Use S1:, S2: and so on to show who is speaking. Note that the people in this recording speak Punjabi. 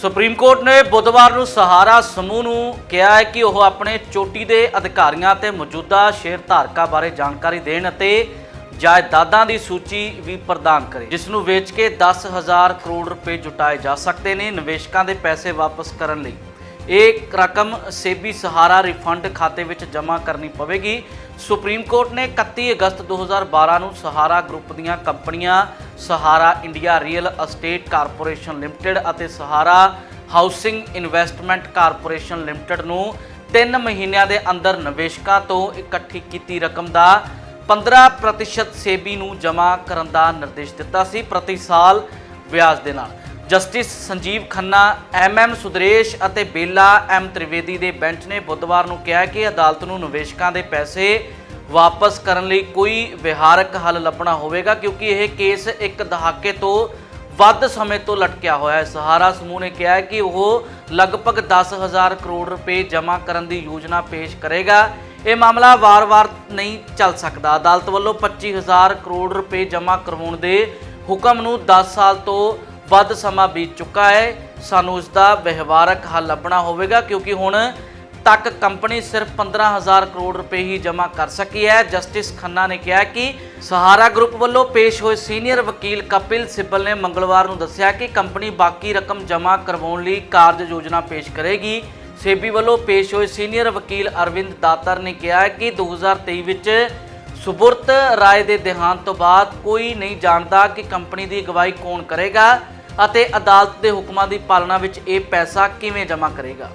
S1: ਸੁਪਰੀਮ ਕੋਰਟ ਨੇ ਬੁੱਧਵਾਰ ਨੂੰ ਸਹਾਰਾ ਸਮੂਹ ਨੂੰ ਕਿਹਾ ਹੈ ਕਿ ਉਹ ਆਪਣੇ ਚੋਟੀ ਦੇ ਅਧਿਕਾਰੀਆਂ ਤੇ ਮੌਜੂਦਾ ਸ਼ੇਅਰ ਧਾਰਕਾਂ ਬਾਰੇ ਜਾਣਕਾਰੀ ਦੇਣ ਅਤੇ ਜਾਇਦਾਦਾਂ ਦੀ ਸੂਚੀ ਵੀ ਪ੍ਰਦਾਨ ਕਰੇ, ਜਿਸ ਨੂੰ ਵੇਚ ਕੇ 10000 ਕਰੋੜ ਰੁਪਏ ਜੁਟਾਏ ਜਾ ਸਕਦੇ ਨੇ ਨਿਵੇਸ਼ਕਾਂ ਦੇ ਪੈਸੇ ਵਾਪਸ ਕਰਨ ਲਈ। ਇਹ ਰਕਮ ਸੇਬੀ ਸਹਾਰਾ ਰਿਫੰਡ ਖਾਤੇ ਵਿੱਚ ਜਮ੍ਹਾਂ ਕਰਨੀ ਪਵੇਗੀ। ਸੁਪਰੀਮ ਕੋਰਟ ਨੇ 31 ਅਗਸਤ 2012 ਨੂੰ ਸਹਾਰਾ ਗਰੁੱਪ ਦੀਆਂ ਕੰਪਨੀਆਂ Sahara India real estate corporation limited ਅਤੇ Sahara housing investment corporation limited ਨੂੰ 3 ਮਹੀਨਿਆਂ ਦੇ ਅੰਦਰ ਨਿਵੇਸ਼ਕਾਂ ਤੋਂ ਇਕੱਠੀ ਕੀਤੀ ਰਕਮ ਦਾ 15% ਸੇਬੀ ਨੂੰ ਜਮ੍ਹਾਂ ਕਰਨ ਦਾ ਨਿਰਦੇਸ਼ ਦਿੱਤਾ ਸੀ ਪ੍ਰਤੀ ਸਾਲ ਵਿਆਜ ਦੇ ਨਾਲ। Justice Sanjiv Khanna, M M Sundresh ਅਤੇ ਬੇਲਾ ਐਮ ਤ੍ਰਿਵੇਦੀ ਦੇ ਬੈਂਚ ਨੇ ਬੁੱਧਵਾਰ ਨੂੰ ਕਿਹਾ ਕਿ ਅਦਾਲਤ ਨੂੰ ਨਿਵੇਸ਼ਕਾਂ ਦੇ ਪੈਸੇ ਵਾਪਸ ਕਰਨ ਲਈ ਕੋਈ ਵਿਹਾਰਕ ਹੱਲ ਲੱਭਣਾ ਹੋਵੇਗਾ ਕਿਉਂਕਿ ਇਹ ਕੇਸ ਇੱਕ ਦਹਾਕੇ ਤੋਂ ਵੱਧ ਸਮੇਂ ਤੋਂ ਲਟਕਿਆ ਹੋਇਆ ਹੈ। ਸਹਾਰਾ ਸਮੂਹ ਨੇ ਕਿਹਾ ਹੈ ਕਿ ਉਹ ਲਗਭਗ 10000 ਕਰੋੜ ਰੁਪਏ ਜਮ੍ਹਾਂ ਕਰਨ ਦੀ ਯੋਜਨਾ ਪੇਸ਼ ਕਰੇਗਾ। ਇਹ ਮਾਮਲਾ ਵਾਰ-ਵਾਰ ਨਹੀਂ ਚੱਲ ਸਕਦਾ। ਅਦਾਲਤ ਵੱਲੋਂ 25000 ਕਰੋੜ ਰੁਪਏ ਜਮ੍ਹਾਂ ਕਰਵਾਉਣ ਦੇ ਹੁਕਮ ਨੂੰ 10 ਸਾਲ ਤੋਂ ਵੱਧ ਸਮਾਂ ਬੀਤ ਚੁੱਕਾ ਹੈ। ਸਾਨੂੰ ਇਸ ਦਾ ਵਿਵਹਾਰਕ ਹੱਲ ਲੱਭਣਾ ਹੋਵੇਗਾ ਕਿਉਂਕਿ ਹੁਣ ਤੱਕ ਕੰਪਨੀ ਸਿਰਫ 15000 ਕਰੋੜ ਰੁਪਏ ਹੀ ਜਮ੍ਹਾਂ ਕਰ ਸਕੀ ਹੈ। ਜਸਟਿਸ ਖੰਨਾ ਨੇ ਕਿਹਾ ਕਿ ਸਹਾਰਾ ਗਰੁੱਪ ਵੱਲੋਂ ਪੇਸ਼ ਹੋਏ ਸੀਨੀਅਰ ਵਕੀਲ ਕਪਿਲ ਸਿੱਬਲ ਨੇ ਮੰਗਲਵਾਰ ਨੂੰ ਦੱਸਿਆ ਕਿ ਕੰਪਨੀ ਬਾਕੀ ਰਕਮ ਜਮ੍ਹਾਂ ਕਰਵਾਉਣ ਲਈ ਕਾਰਜ ਯੋਜਨਾ ਪੇਸ਼ ਕਰੇਗੀ। ਸੇਬੀ ਵੱਲੋਂ ਪੇਸ਼ ਹੋਏ ਸੀਨੀਅਰ ਵਕੀਲ ਅਰਵਿੰਦ ਦਾਤਰ ਨੇ ਕਿਹਾ ਹੈ ਕਿ 2023 ਵਿੱਚ ਸੁਬੁਰਤ ਰਾਏ ਦੇ ਦੇਹਾਂਤ ਤੋਂ ਬਾਅਦ ਕੋਈ ਨਹੀਂ ਜਾਣਦਾ ਕਿ ਕੰਪਨੀ ਦੀ ਅਗਵਾਈ ਕੌਣ ਕਰੇਗਾ। ਅਤੇ ਅਦਾਲਤ ਦੇ ਹੁਕਮਾਂ ਦੀ ਪਾਲਣਾ ਵਿੱਚ ਇਹ ਪੈਸਾ ਕਿਵੇਂ ਜਮ੍ਹਾਂ ਕਰੇਗਾ?